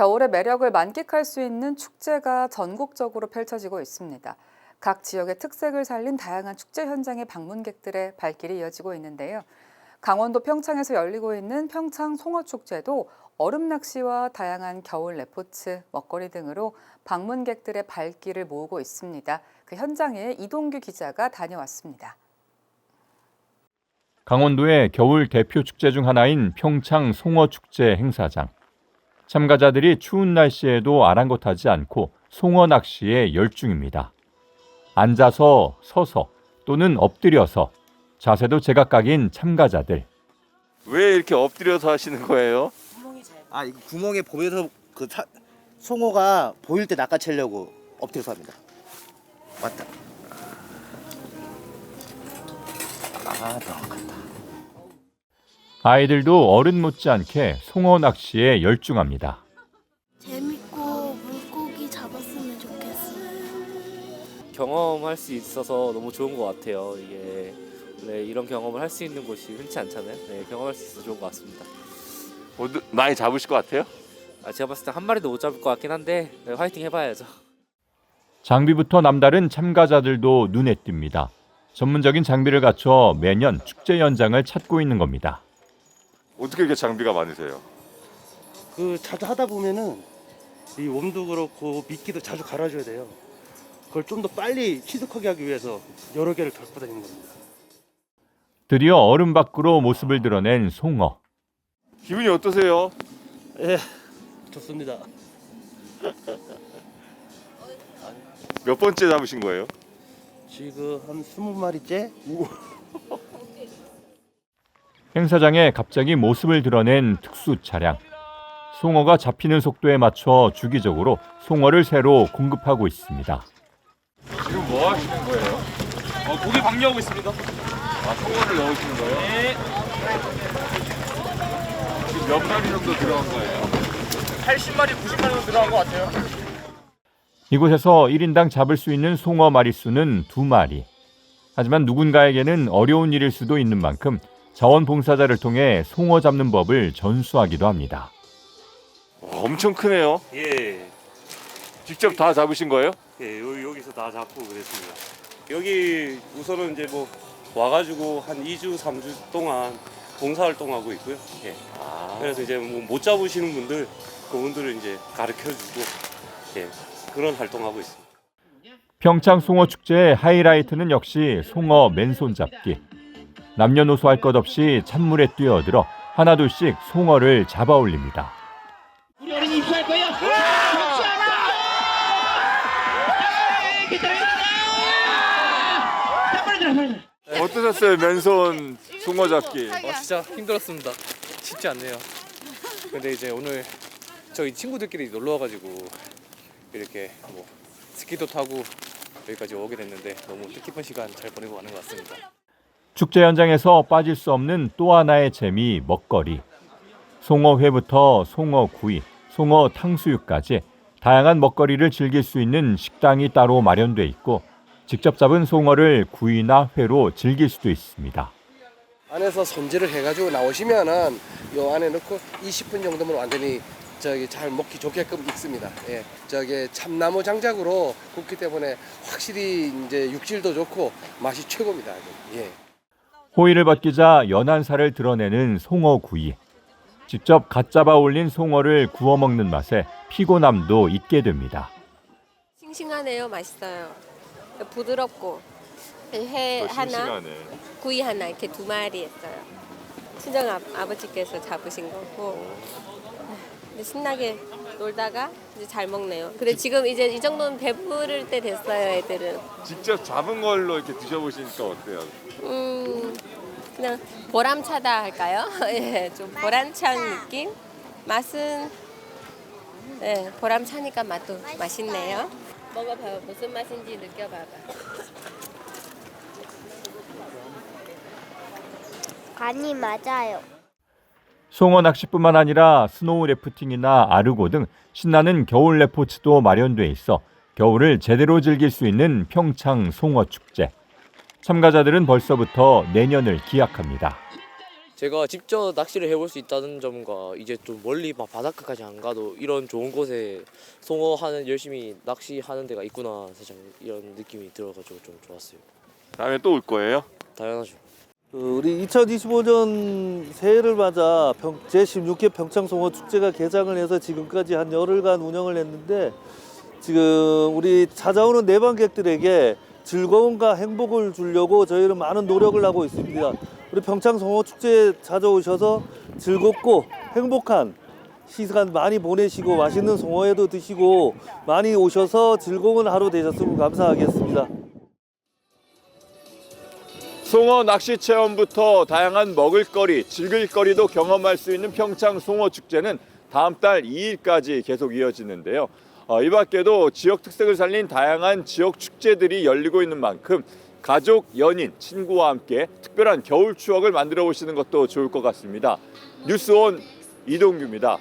겨울의 매력을 만끽할 수 있는 축제가 전국적으로 펼쳐지고 있습니다. 각 지역의 특색을 살린 다양한 축제 현장에 방문객들의 발길이 이어지고 있는데요. 강원도 평창에서 열리고 있는 평창 송어축제도 얼음 낚시와 다양한 겨울 레포츠, 먹거리 등으로 방문객들의 발길을 모으고 있습니다. 그 현장에 이동규 기자가 다녀왔습니다. 강원도의 겨울 대표 축제 중 하나인 평창 송어축제 행사장. 참가자들이 추운 날씨에도 아랑곳하지 않고 송어 낚시에 열중입니다. 앉아서, 서서 또는 엎드려서 자세도 제각각인 참가자들. 왜 이렇게 엎드려서 하시는 거예요? 아 이거 구멍에 보면서 그 사, 송어가 보일 때 낚아채려고 엎드려서 합니다. 맞다. 아 정확하다. 아이들도 어른 못지않게 송어 낚시에 열중합니다. 재밌고 물고기 잡았으면 좋겠어요. 경험할 수 있어서 너무 좋은 것 같아요. 이게 원래 이런 경험을 할 수 있는 곳이 흔치 않잖아요. 네, 경험할 수 있어서 좋은 것 같습니다. 모두 많이 잡으실 것 같아요? 아, 제가 봤을 때 한 마리도 못 잡을 것 같긴 한데 네, 화이팅 해봐야죠. 장비부터 남다른 참가자들도 눈에 띕니다. 전문적인 장비를 갖춰 매년 축제 현장을 찾고 있는 겁니다. 어떻게 이렇게 장비가 많으세요? 그 자주 하다 보면은 이 웜도 그렇고 미끼도 자주 갈아줘야 돼요. 그걸 좀 더 빨리 취득하게 하기 위해서 여러 개를 갖고 다니는 겁니다. 드디어 얼음 밖으로 모습을 드러낸 송어. 기분이 어떠세요? 예, 좋습니다. 몇 번째 잡으신 거예요? 지금 한 스무 마리째. 행사장에 갑자기 모습을 드러낸 특수 차량. 송어가 잡히는 속도에 맞춰 주기적으로 송어를 새로 공급하고 있습니다. 지금 뭐 하시는 거예요? 어, 고기 방류하고 있습니다. 아, 송어를 넣으시는 거예요? 네. 지금 몇 마리 정도 들어간 거예요? 80마리, 90마리 정도 들어간 것 같아요. 이곳에서 1인당 잡을 수 있는 송어 마리수는 두 마리. 하지만 누군가에게는 어려운 일일 수도 있는 만큼 자원봉사자를 통해 송어 잡는 법을 전수하기도 합니다. 와, 엄청 크네요. 예, 직접 다 잡으신 거예요? 예, 요, 여기서 다 잡고 그랬습니다. 여기 우선은 이제 뭐 와가지고 한 2주, 3주 동안 봉사활동하고 있고요. 예. 그래서 이제 뭐못 잡으시는 분들, 그분들을 이제 가르쳐주고, 예, 그런 활동하고 있습니다. 평창 송어 축제의 하이라이트는 역시 송어 맨손 잡기. 남녀노소 할 것 없이 찬물에 뛰어들어 하나둘씩 송어를 잡아 올립니다. 우리 어린이 입수할 거예요. 어떠셨어요? 맨손 송어 잡기. 어, 진짜 힘들었습니다. 쉽지 않네요. 근데 이제 오늘 저희 친구들끼리 놀러 와가지고 이렇게 뭐 스키도 타고 여기까지 오게 됐는데 너무 뜻깊은 시간 잘 보내고 가는 것 같습니다. 축제 현장에서 빠질 수 없는 또 하나의 재미 먹거리. 송어회부터 송어구이, 송어 탕수육까지 다양한 먹거리를 즐길 수 있는 식당이 따로 마련돼 있고 직접 잡은 송어를 구이나 회로 즐길 수도 있습니다. 안에서 손질을 해가지고 나오시면은 요 안에 넣고 20분 정도면 완전히 저기 잘 먹기 좋게끔 익습니다. 예, 저기 참나무 장작으로 굽기 때문에 확실히 이제 육질도 좋고 맛이 최고입니다. 예. 호일을 벗기자 연한 살을 드러내는 송어구이. 직접 갓 잡아 올린 송어를 구워 먹는 맛에 피곤함도 잊게 됩니다. 싱싱하네요. 맛있어요. 부드럽고 회 하나. 구이 하나 이렇게 두 마리 했어요. 친정 아, 아버지께서 잡으신 거고 근데 신나게 놀다가 이제 잘 먹네요. 근데 지금 이제 이 정도는 배부를 때 됐어요, 애들은. 직접 잡은 걸로 이렇게 드셔보시니까 어때요? 음, 그냥 보람차다 할까요? 예, 좀 보람찬 느낌? 맛은 예, 보람차니까 맛도 맛있네요. 먹어봐요. 무슨 맛인지 느껴봐봐. 간이 맞아요. 송어 낚시뿐만 아니라 스노우 래프팅이나 아르고 등 신나는 겨울 레포츠도 마련돼 있어 겨울을 제대로 즐길 수 있는 평창 송어 축제. 참가자들은 벌써부터 내년을 기약합니다. 제가 직접 낚시를 해볼 수 있다는 점과 이제 좀 멀리 막 바닷가까지 안 가도 이런 좋은 곳에 송어하는 열심히 낚시하는 데가 있구나 살짝 이런 느낌이 들어가지고 좀 좋았어요. 다음에 또 올 거예요? 당연하죠. 그 우리 2025년 새해를 맞아 평, 제16회 평창송어 축제가 개장을 해서 지금까지 한 열흘간 운영을 했는데 지금 우리 찾아오는 내방객들에게 즐거움과 행복을 주려고 저희는 많은 노력을 하고 있습니다. 우리 평창송어 축제에 찾아오셔서 즐겁고 행복한 시간 많이 보내시고 맛있는 송어회도 드시고 많이 오셔서 즐거운 하루 되셨으면 감사하겠습니다. 송어 낚시 체험부터 다양한 먹을거리, 즐길거리도 경험할 수 있는 평창 송어 축제는 다음 달 2일까지 계속 이어지는데요. 어, 이 밖에도 지역 특색을 살린 다양한 지역 축제들이 열리고 있는 만큼 가족, 연인, 친구와 함께 특별한 겨울 추억을 만들어 보시는 것도 좋을 것 같습니다. 뉴스온 이동규입니다.